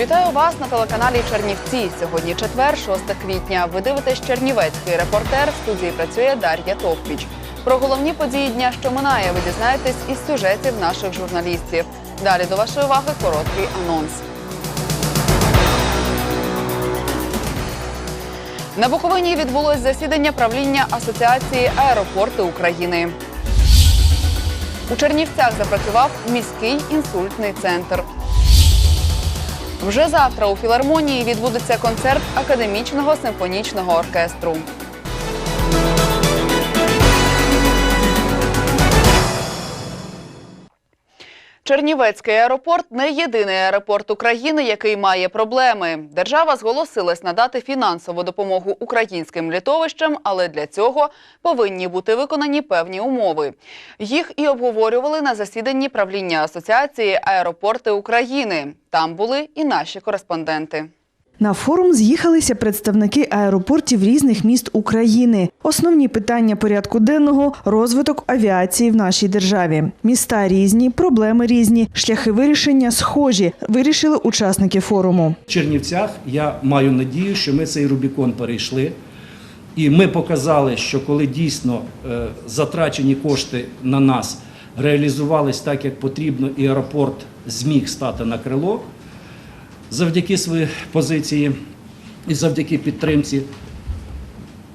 Вітаю вас на телеканалі Чернівці. Сьогодні четвер, 6 квітня. Ви дивитесь Чернівецький репортер. В студії працює Дар'я Товпіч. Про головні події дня, що минає, ви дізнаєтесь із сюжетів наших журналістів. Далі до вашої уваги короткий анонс. На Буковині відбулось засідання правління Асоціації аеропорти України. У Чернівцях запрацював міський інсультний центр. Вже завтра у філармонії відбудеться концерт академічного симфонічного оркестру. Чернівецький аеропорт не єдиний аеропорт України, який має проблеми. Держава зголосилась надати фінансову допомогу українським літовищам, але для цього повинні бути виконані певні умови. Їх і обговорювали на засіданні правління Асоціації аеропорти України. Там були і наші кореспонденти. На форум з'їхалися представники аеропортів різних міст України. Основні питання порядку денного розвиток авіації в нашій державі. Міста різні, проблеми різні, шляхи вирішення схожі. Вирішили учасники форуму. В Чернівцях я маю надію, що ми цей Рубікон перейшли. І ми показали, що коли дійсно е, затрачені кошти на нас реалізувались так, як потрібно, і аеропорт зміг стати на крило завдяки своїй позиції і завдяки підтримці,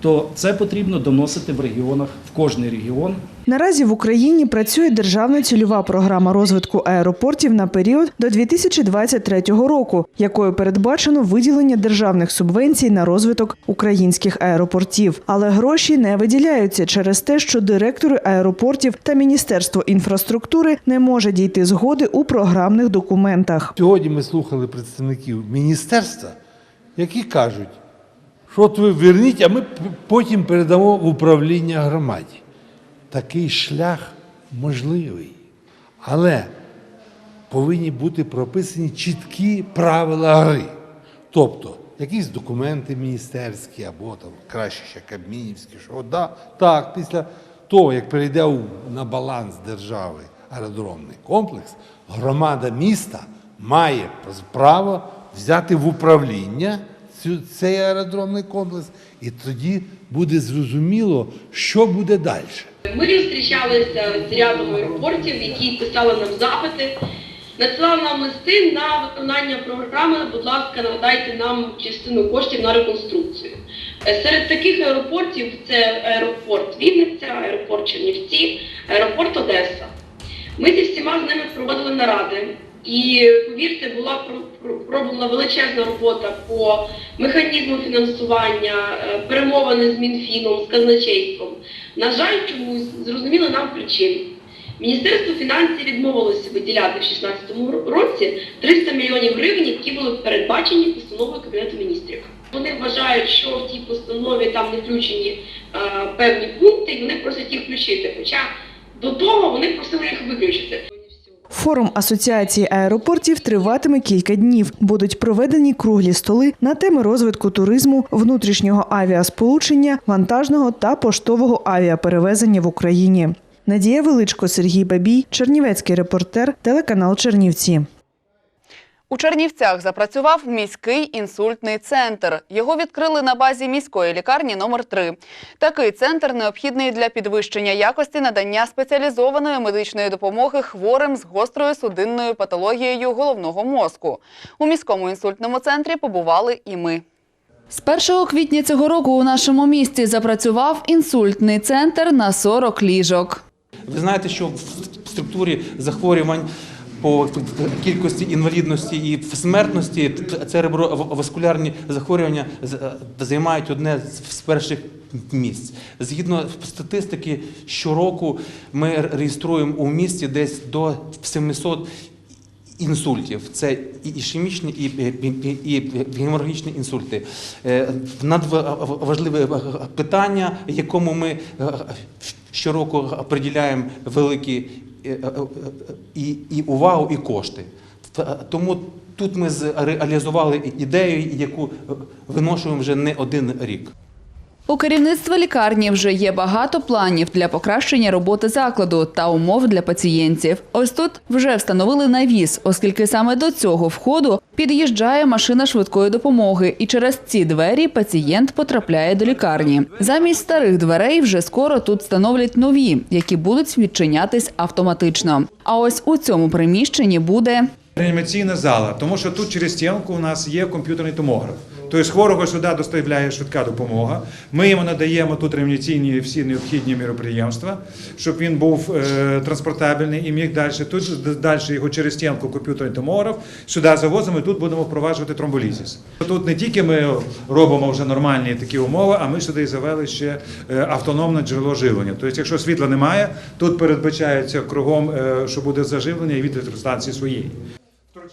то це потрібно доносити в регіонах, в кожний регіон, Наразі в Україні працює державна цільова програма розвитку аеропортів на період до 2023 року, якою передбачено виділення державних субвенцій на розвиток українських аеропортів. Але гроші не виділяються через те, що директори аеропортів та Міністерство інфраструктури не може дійти згоди у програмних документах. Сьогодні ми слухали представників міністерства, які кажуть, що от ви верніть, а ми потім передамо в управління громаді. Такий шлях можливий. Але повинні бути прописані чіткі правила гри. Тобто, якісь документи міністерські або там краще ще кабмінівські, що да, так, після того, як перейде на баланс держави аеродромний комплекс, громада міста має право взяти в управління цей аеродромний комплекс, і тоді буде зрозуміло, що буде далі. Ми зустрічалися з рядом аеропортів, які писали нам запити, надсилали нам листи на виконання програми. Будь ласка, надайте нам частину коштів на реконструкцію. Е, Серед таких аеропортів це аеропорт Вінниця, аеропорт Чернівці, аеропорт Одеса. Ми зі всіма з ними проводили наради. І повірте, була про- про- пророблена величезна робота по механізму фінансування, е, перемовини з Мінфіном, з казначейством. На жаль, чомусь зрозуміло нам причин. Міністерство фінансів відмовилося виділяти в 2016 році 300 мільйонів гривень, які були передбачені постановою Кабінету міністрів. Вони вважають, що в тій постанові там не включені е, певні пункти, і вони просять їх включити. Хоча до того вони просили їх виключити. Форум Асоціації аеропортів триватиме кілька днів. Будуть проведені круглі столи на теми розвитку туризму, внутрішнього авіасполучення, вантажного та поштового авіаперевезення в Україні. Надія Величко, Сергій Бабій, Чернівецький репортер, телеканал Чернівці. У Чернівцях запрацював міський інсультний центр. Його відкрили на базі міської лікарні номер 3 Такий центр необхідний для підвищення якості надання спеціалізованої медичної допомоги хворим з гострою судинною патологією головного мозку. У міському інсультному центрі побували і ми. З 1 квітня цього року у нашому місті запрацював інсультний центр на 40 ліжок. Ви знаєте, що в структурі захворювань по кількості інвалідності і смертності цереброваскулярні захворювання е, займають одне з перших місць. Згідно статистики, щороку ми реєструємо у місті десь до 700 інсультів. Це і ішемічні, і, і, і, і інсульти. Е, Надважливе питання, якому ми е, щороку приділяємо великі і, і увагу, і кошти. Тому тут ми зреалізували ідею, яку виношуємо вже не один рік. У керівництва лікарні вже є багато планів для покращення роботи закладу та умов для пацієнтів. Ось тут вже встановили навіс, оскільки саме до цього входу під'їжджає машина швидкої допомоги, і через ці двері пацієнт потрапляє до лікарні. Замість старих дверей вже скоро тут встановлять нові, які будуть відчинятись автоматично. А ось у цьому приміщенні буде Реанімаційна зала, тому що тут через стінку у нас є комп'ютерний томограф. Тобто хворого сюди доставляє швидка допомога. Ми йому надаємо тут реанімаційні всі необхідні міроприємства, щоб він був е, транспортабельний і міг далі. Тут далі його через стінку комп'ютерний томограф. Сюди завозимо і тут будемо впроваджувати тромболізис. Тут не тільки ми робимо вже нормальні такі умови, а ми сюди завели ще е, автономне джерело живлення. Тобто, якщо світла немає, тут передбачається кругом, е, що буде заживлення і від електростанції своєї.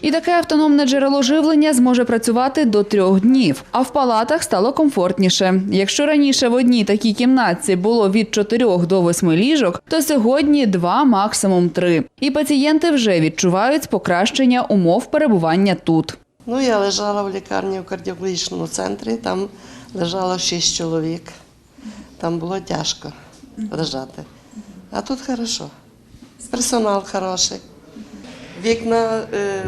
І таке автономне джерело живлення зможе працювати до трьох днів. А в палатах стало комфортніше. Якщо раніше в одній такій кімнатці було від 4 до 8 ліжок, то сьогодні два, максимум три. І пацієнти вже відчувають покращення умов перебування тут. Ну, я лежала в лікарні в кардіологічному центрі, там лежало шість чоловік. Там було тяжко лежати. А тут хорошо. Персонал хороший. Вікна, е,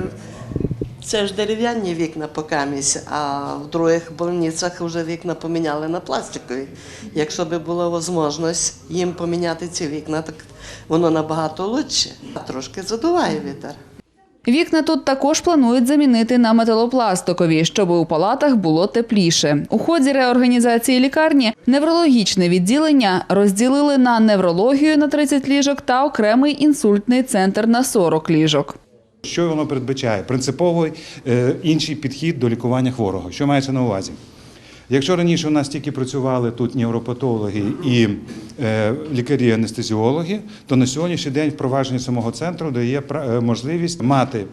це ж дерев'яні вікна покамість, а в других больницях вже вікна поміняли на пластикові. Якщо б була можливість їм поміняти ці вікна, так воно набагато краще. Трошки задуває вітер. Вікна тут також планують замінити на металопластикові, щоб у палатах було тепліше. У ході реорганізації лікарні неврологічне відділення розділили на неврологію на 30 ліжок та окремий інсультний центр на 40 ліжок. Що воно передбачає? Принциповий е, інший підхід до лікування хворого. Що мається на увазі? Якщо раніше у нас тільки працювали тут невропатологи і е, лікарі-анестезіологи, то на сьогоднішній день впровадження самого центру дає е, можливість мати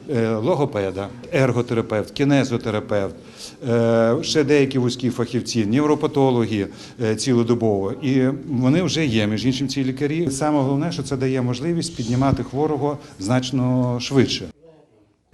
логопеда, ерготерапевт, кінезотерапевт, ще деякі вузькі фахівці, невропатологи цілодобово. І вони вже є, між іншим, ці лікарі. Саме головне, що це дає можливість піднімати хворого значно швидше.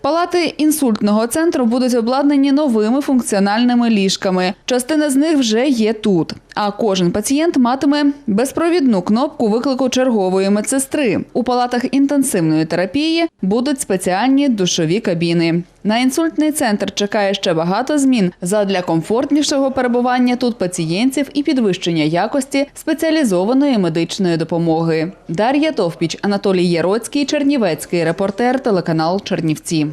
Палати інсультного центру будуть обладнані новими функціональними ліжками. Частина з них вже є тут. А кожен пацієнт матиме безпровідну кнопку виклику чергової медсестри. У палатах інтенсивної терапії будуть спеціальні душові кабіни. На інсультний центр чекає ще багато змін задля комфортнішого перебування тут пацієнтів і підвищення якості спеціалізованої медичної допомоги. Дар'я Товпіч, Анатолій Яроцький, Чернівецький репортер, телеканал Чернівці.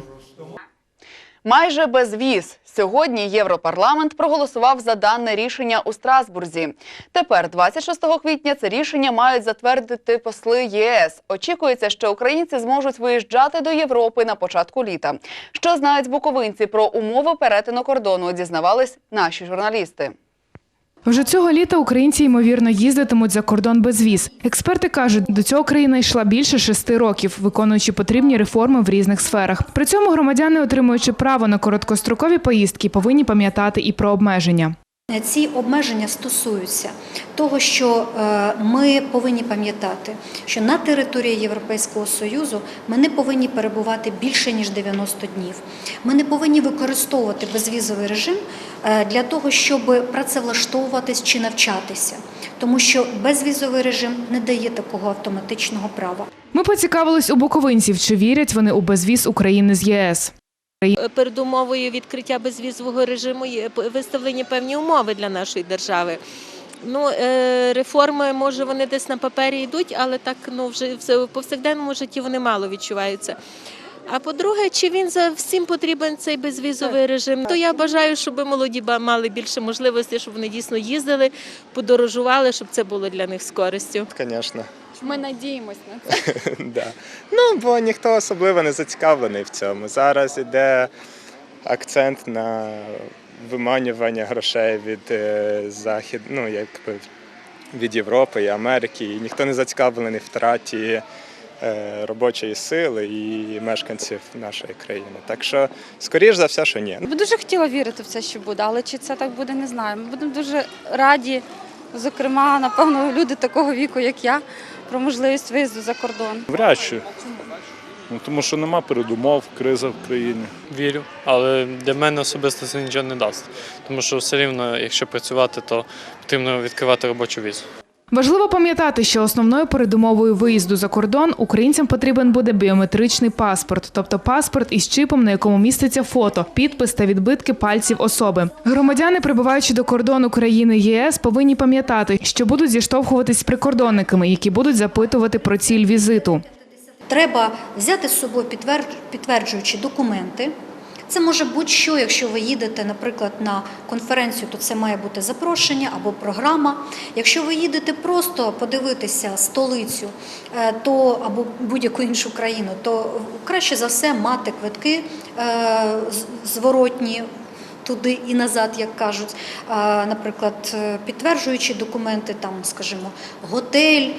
Майже без віз. Сьогодні Європарламент проголосував за дане рішення у Страсбурзі. Тепер, 26 квітня, це рішення мають затвердити посли ЄС. Очікується, що українці зможуть виїжджати до Європи на початку літа. Що знають буковинці про умови перетину кордону, дізнавались наші журналісти. Вже цього літа українці ймовірно їздитимуть за кордон без віз. Експерти кажуть, до цього країна йшла більше шести років, виконуючи потрібні реформи в різних сферах. При цьому громадяни, отримуючи право на короткострокові поїздки, повинні пам'ятати і про обмеження. Ці обмеження стосуються того, що е, ми повинні пам'ятати, що на території Європейського Союзу ми не повинні перебувати більше ніж 90 днів. Ми не повинні використовувати безвізовий режим е, для того, щоб працевлаштовуватись чи навчатися, тому що безвізовий режим не дає такого автоматичного права. Ми поцікавились у буковинців, чи вірять вони у безвіз України з ЄС. Передумовою відкриття безвізового режиму є виставлені певні умови для нашої держави. Ну, е, реформи, може, вони десь на папері йдуть, але так ну, вже в повсякденному житті вони мало відчуваються. А по-друге, чи він за всім потрібен цей безвізовий режим? То я бажаю, щоб молоді мали більше можливостей, щоб вони дійсно їздили, подорожували, щоб це було для них з користю. Звісно, Ми надіємось на це. да. Ну, бо ніхто особливо не зацікавлений в цьому. Зараз іде акцент на виманювання грошей від е, захід, ну, якби від Європи і Америки. І ніхто не зацікавлений в втраті е, робочої сили і мешканців нашої країни. Так що, скоріш за все, що ні. Я дуже хотіла вірити в це, що буде, але чи це так буде, не знаю. Ми будемо дуже раді, зокрема, напевно, люди такого віку, як я, про можливість виїзду за кордон. Вряд чи. Ну, тому що нема передумов, криза в країні. Вірю, але для мене особисто це нічого не дасть. Тому що все рівно, якщо працювати, то потрібно відкривати робочу візу. Важливо пам'ятати, що основною передумовою виїзду за кордон українцям потрібен буде біометричний паспорт, тобто паспорт із чипом, на якому міститься фото, підпис та відбитки пальців особи. Громадяни, прибуваючи до кордону країни ЄС, повинні пам'ятати, що будуть зіштовхуватись з прикордонниками, які будуть запитувати про ціль візиту. Треба взяти з собою підтверд- підтверджуючі документи. Це може будь-що, якщо ви їдете, наприклад, на конференцію, то це має бути запрошення або програма. Якщо ви їдете просто подивитися столицю е, то або будь-яку іншу країну, то краще за все мати квитки е, зворотні туди і назад, як кажуть. Наприклад, е, підтверджуючі документи, там, скажімо, готель,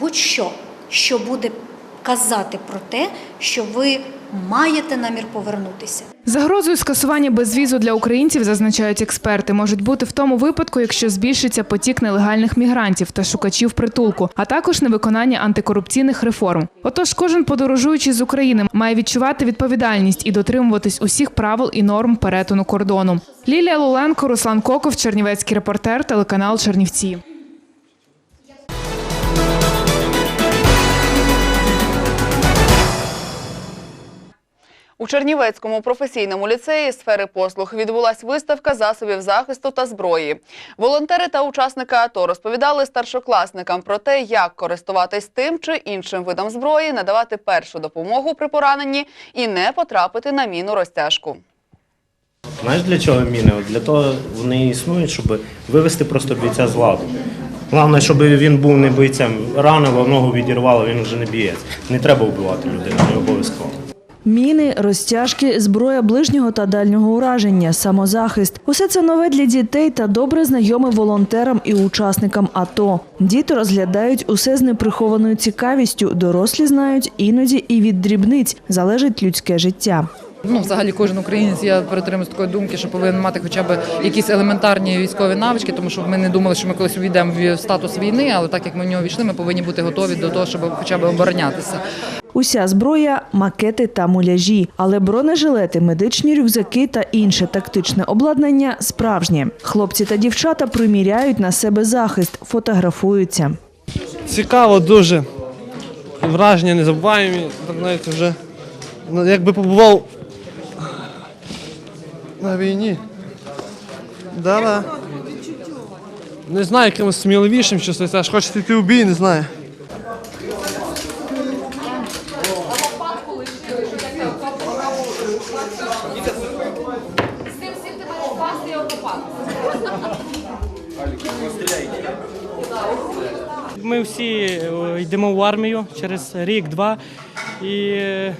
будь-що, що буде казати про те, що ви маєте намір повернутися. Загрозою скасування безвізу для українців, зазначають експерти, можуть бути в тому випадку, якщо збільшиться потік нелегальних мігрантів та шукачів притулку, а також невиконання антикорупційних реформ. Отож, кожен подорожуючий з України має відчувати відповідальність і дотримуватись усіх правил і норм перетину кордону. Лілія Луленко, Руслан Коков, Чернівецький репортер, телеканал Чернівці. Чернівецькому професійному ліцеї сфери послуг відбулась виставка засобів захисту та зброї. Волонтери та учасники АТО розповідали старшокласникам про те, як користуватись тим чи іншим видом зброї, надавати першу допомогу при пораненні і не потрапити на міну розтяжку. Знаєш для чого міни? Для того вони існують, щоб вивести просто бійця з ладу. Головне, щоб він був не бійцем. Ранило, ногу відірвало, він вже не бієць. Не треба вбивати людину, не обов'язково. Міни, розтяжки, зброя ближнього та дальнього ураження, самозахист – усе це нове для дітей та добре знайоме волонтерам і учасникам АТО. Діти розглядають усе з неприхованою цікавістю. Дорослі знають іноді і від дрібниць залежить людське життя. Ну, взагалі, кожен українець я притримуюсь такої думки, що повинен мати хоча б якісь елементарні військові навички, тому що ми не думали, що ми колись увійдемо в статус війни, але так як ми в нього війшли, ми повинні бути готові до того, щоб хоча б оборонятися. Уся зброя – макети та муляжі, але бронежилети, медичні рюкзаки та інше тактичне обладнання – справжнє. Хлопці та дівчата приміряють на себе захист, фотографуються. Цікаво дуже. Враження незабуваємі. Так навіть вже ну, якби побував на війні. Да-да. Не знаю, якимось сміливішим чувствується, аж хочеться йти у бій, не знаю. Ми всі е, йдемо в армію через рік-два, і е,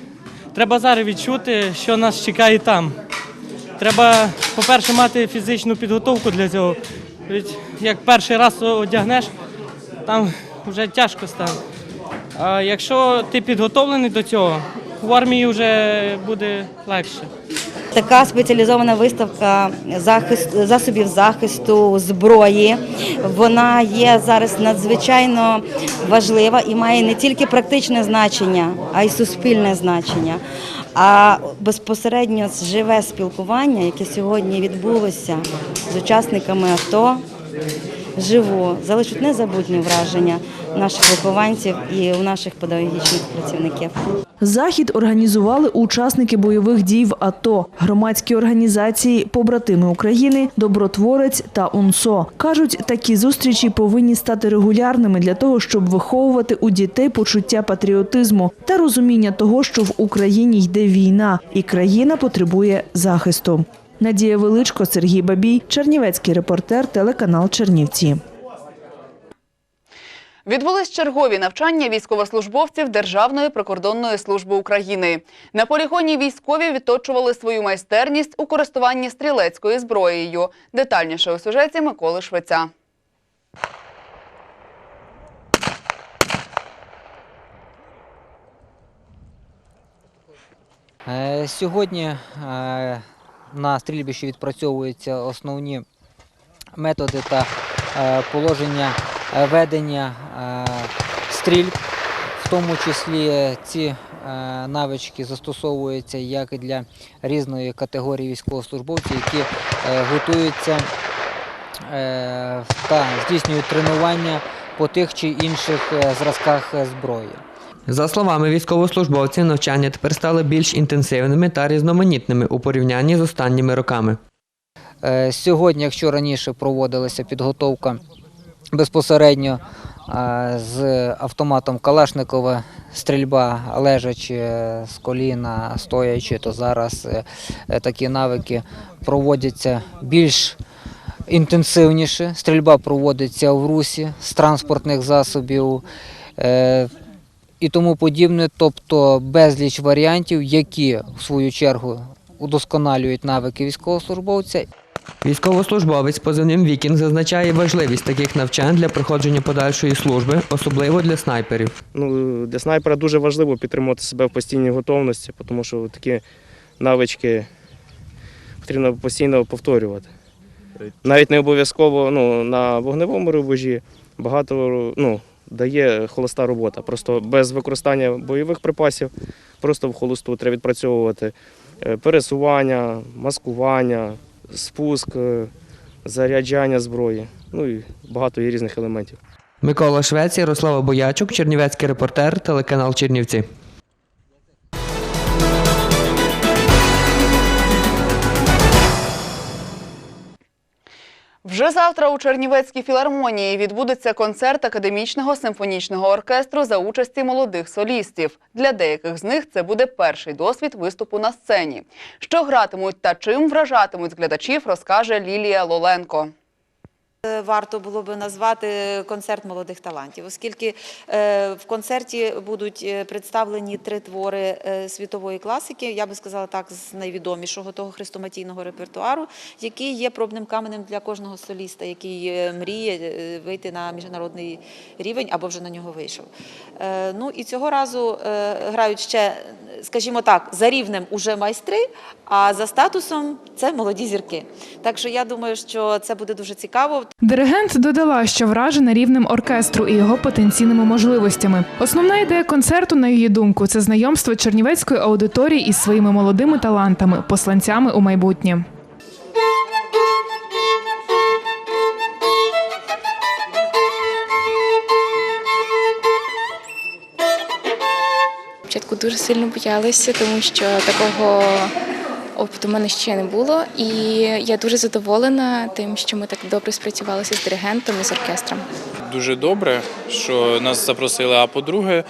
треба зараз відчути, що нас чекає там. Треба, по-перше, мати фізичну підготовку для цього. Ведь як перший раз одягнеш, там вже тяжко стане. А якщо ти підготовлений до цього, в армії вже буде легше. Така спеціалізована виставка захист, засобів захисту зброї. Вона є зараз надзвичайно важлива і має не тільки практичне значення, а й суспільне значення. А безпосередньо живе спілкування, яке сьогодні відбулося з учасниками АТО, живо, залишить незабутні враження наших вихованців і у наших педагогічних працівників. Захід організували учасники бойових дій в АТО, громадські організації «Побратими України», «Добротворець» та УНСО. Кажуть, такі зустрічі повинні стати регулярними для того, щоб виховувати у дітей почуття патріотизму та розуміння того, що в Україні йде війна і країна потребує захисту. Надія Величко, Сергій Бабій, Чернівецький репортер, телеканал Чернівці. Відбулись чергові навчання військовослужбовців Державної прикордонної служби України. На полігоні військові відточували свою майстерність у користуванні стрілецькою зброєю. Детальніше у сюжеті Миколи Швеця. Е, Сьогодні е, на стрільбищі відпрацьовуються основні методи та е, положення е, ведення е, стрільб. В тому числі ці навички застосовуються як для різної категорії військовослужбовців, які готуються та здійснюють тренування по тих чи інших зразках зброї. За словами військовослужбовців, навчання тепер стали більш інтенсивними та різноманітними у порівнянні з останніми роками. Е, Сьогодні, якщо раніше проводилася підготовка безпосередньо е, з автоматом Калашникова, стрільба лежачи е, з коліна, стоячи, то зараз такі навики проводяться більш інтенсивніше. Стрільба проводиться в русі з транспортних засобів. І тому подібне, тобто безліч варіантів, які в свою чергу удосконалюють навики військовослужбовця Військовослужбовець позивним Вікінг зазначає важливість таких навчань для проходження подальшої служби, особливо для снайперів. Ну, для снайпера дуже важливо підтримувати себе в постійній готовності, тому що такі навички потрібно постійно повторювати. Навіть не обов'язково ну, на вогневому рубежі багато ну, дає холоста робота. Просто без використання бойових припасів, просто в холосту треба відпрацьовувати е, пересування, маскування, спуск, е, заряджання зброї. Ну і багато є різних елементів. Микола Швець, Ярослава Боячук, Чернівецький репортер, телеканал Чернівці. Вже завтра у Чернівецькій філармонії відбудеться концерт академічного симфонічного оркестру за участі молодих солістів. Для деяких з них це буде перший досвід виступу на сцені. Що гратимуть та чим вражатимуть глядачів, розкаже Лілія Лоленко. Е, Варто було би назвати концерт молодих талантів, оскільки е, в концерті будуть е, представлені три твори світової класики, я би сказала так, з найвідомішого того хрестоматійного репертуару, який є пробним каменем для кожного соліста, який мріє вийти на міжнародний рівень або вже на нього вийшов. Ну і цього разу грають ще, скажімо так, за рівнем уже майстри, а за статусом це молоді зірки. Так що я думаю, що це буде дуже цікаво. Диригент додала, що вражена рівнем оркестру і його потенційними можливостями. Основна ідея концерту, на її думку, це знайомство чернівецької аудиторії із своїми молодими талантами, посланцями у майбутнє. Дуже сильно боялася, тому що такого опиту в мене ще не було. І я дуже задоволена тим, що ми так добре спрацювалися з диригентом і з оркестром. Дуже добре, що нас запросили. А по-друге,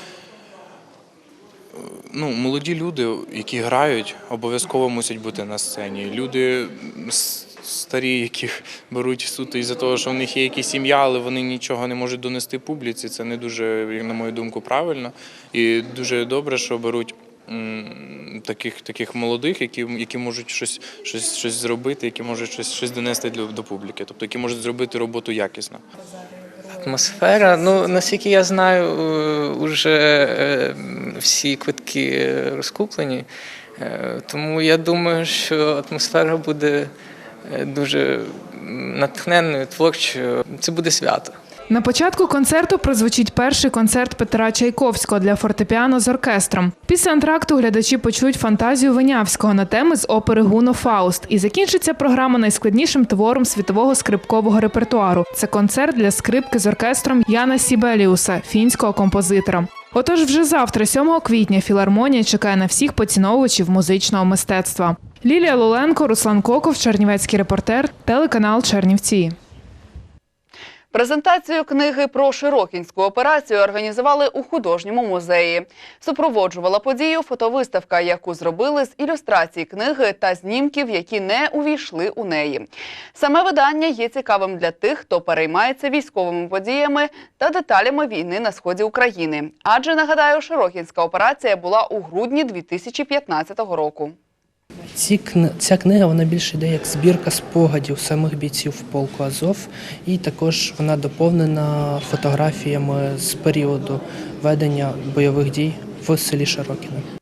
ну, молоді люди, які грають, обов'язково мусять бути на сцені. Люди с- старі, яких беруть суто із-за того, що в них є якась сім'я, але вони нічого не можуть донести публіці. Це не дуже, на мою думку, правильно. І дуже добре, що беруть. Таких таких молодих, які які можуть щось щось щось зробити, які можуть щось щось донести до, до публіки, тобто які можуть зробити роботу якісно. Атмосфера, ну наскільки я знаю, вже всі квитки розкуплені. Е, Тому я думаю, що атмосфера буде е, дуже натхненною, творчою. Це буде свято. На початку концерту прозвучить перший концерт Петра Чайковського для фортепіано з оркестром. Після антракту глядачі почують фантазію Винявського на теми з опери Гуно Фауст. І закінчиться програма найскладнішим твором світового скрипкового репертуару. Це концерт для скрипки з оркестром Яна Сібеліуса, фінського композитора. Отож, вже завтра, 7 квітня, філармонія чекає на всіх поціновувачів музичного мистецтва. Лілія Лоленко, Руслан Коков, Чернівецький репортер, телеканал Чернівці. Презентацію книги про Широкінську операцію організували у художньому музеї. Супроводжувала подію фотовиставка, яку зробили з ілюстрацій книги та знімків, які не увійшли у неї. Саме видання є цікавим для тих, хто переймається військовими подіями та деталями війни на сході України. Адже нагадаю, Широкінська операція була у грудні 2015 року. Ці ця книга вона більше йде як збірка спогадів самих бійців полку Азов, і також вона доповнена фотографіями з періоду ведення бойових дій в селі Широкіне.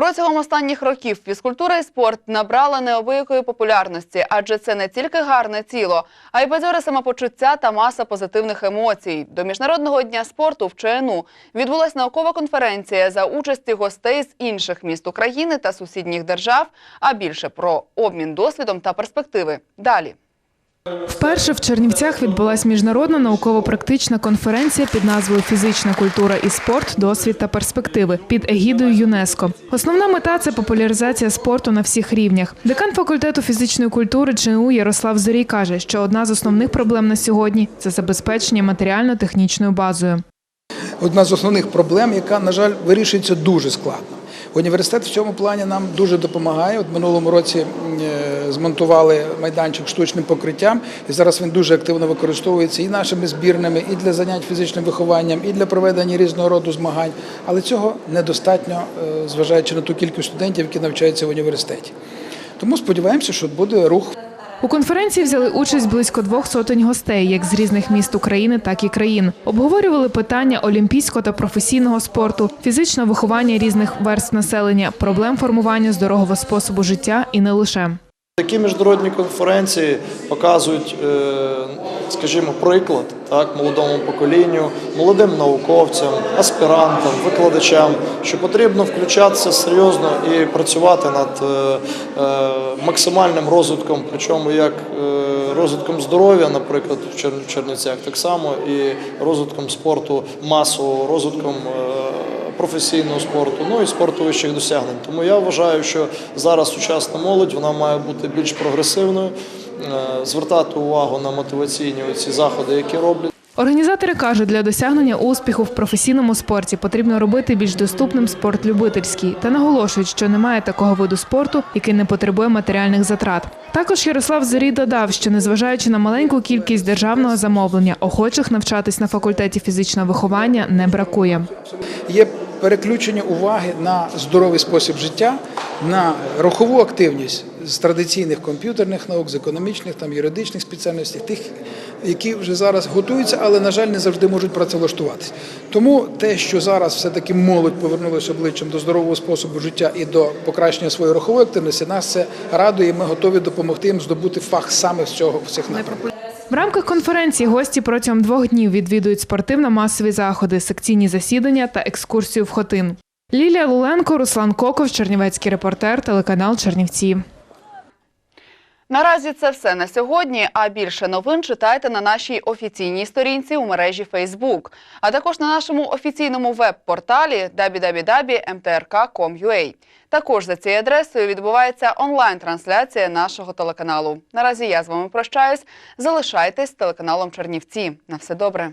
Протягом останніх років фізкультура і спорт набрала неабиякої популярності, адже це не тільки гарне тіло, а й бадьоре самопочуття та маса позитивних емоцій. До міжнародного дня спорту в ЧНУ відбулась наукова конференція за участі гостей з інших міст України та сусідніх держав. А більше про обмін досвідом та перспективи далі. Вперше в Чернівцях відбулася міжнародна науково-практична конференція під назвою Фізична культура і спорт, досвід та перспективи під егідою ЮНЕСКО. Основна мета це популяризація спорту на всіх рівнях. Декан факультету фізичної культури ЧНУ Ярослав Зорій каже, що одна з основних проблем на сьогодні це забезпечення матеріально-технічною базою. одна з основних проблем, яка, на жаль, вирішується дуже складно. Університет в цьому плані нам дуже допомагає. От минулому році е, змонтували майданчик штучним покриттям, і зараз він дуже активно використовується і нашими збірними, і для занять фізичним вихованням, і для проведення різного роду змагань. Але цього недостатньо, е, зважаючи на ту кількість студентів, які навчаються в університеті. Тому сподіваємося, що буде рух У конференції взяли участь близько двох сотень гостей, як з різних міст України, так і країн. Обговорювали питання олімпійського та професійного спорту, фізичного виховання різних верств населення, проблем формування здорового способу життя і не лише. Такі міжнародні конференції показують, е, скажімо, приклад так, молодому поколінню, молодим науковцям, аспірантам, викладачам, що потрібно включатися серйозно і працювати над е, е, максимальним розвитком, причому як е, розвитком здоров'я, наприклад, в Чер- в Чернівцях, так само і розвитком спорту масового, розвитком професійного спорту, ну і спорту вищих досягнень. Тому я вважаю, що зараз сучасна молодь вона має бути більш прогресивною, звертати увагу на мотиваційні ці заходи, які роблять. Організатори кажуть, для досягнення успіху в професійному спорті потрібно робити більш доступним спорт любительський та наголошують, що немає такого виду спорту, який не потребує матеріальних затрат. Також Ярослав Зорій додав, що незважаючи на маленьку кількість державного замовлення, охочих навчатись на факультеті фізичного виховання не бракує. є переключення уваги на здоровий спосіб життя, на рухову активність з традиційних комп'ютерних наук, з економічних, там юридичних спеціальностей, тих, які вже зараз готуються, але на жаль не завжди можуть працевлаштуватися. Тому те, що зараз все-таки молодь повернулася обличчям до здорового способу життя і до покращення своєї рухової активності, нас це радує. Ми готові допомогти їм здобути фах саме з цього в цих напрямках. В рамках конференції гості протягом двох днів відвідують спортивно-масові заходи, секційні засідання та екскурсію в Хотин. Лілія Луленко, Руслан Коков, Чернівецький репортер, телеканал Чернівці. Наразі це все на сьогодні. А більше новин читайте на нашій офіційній сторінці у мережі Facebook, а також на нашому офіційному веб-порталі www.mtrk.com.ua. Також за цією адресою відбувається онлайн-трансляція нашого телеканалу. Наразі я з вами прощаюсь. Залишайтесь телеканалом Чернівці. На все добре.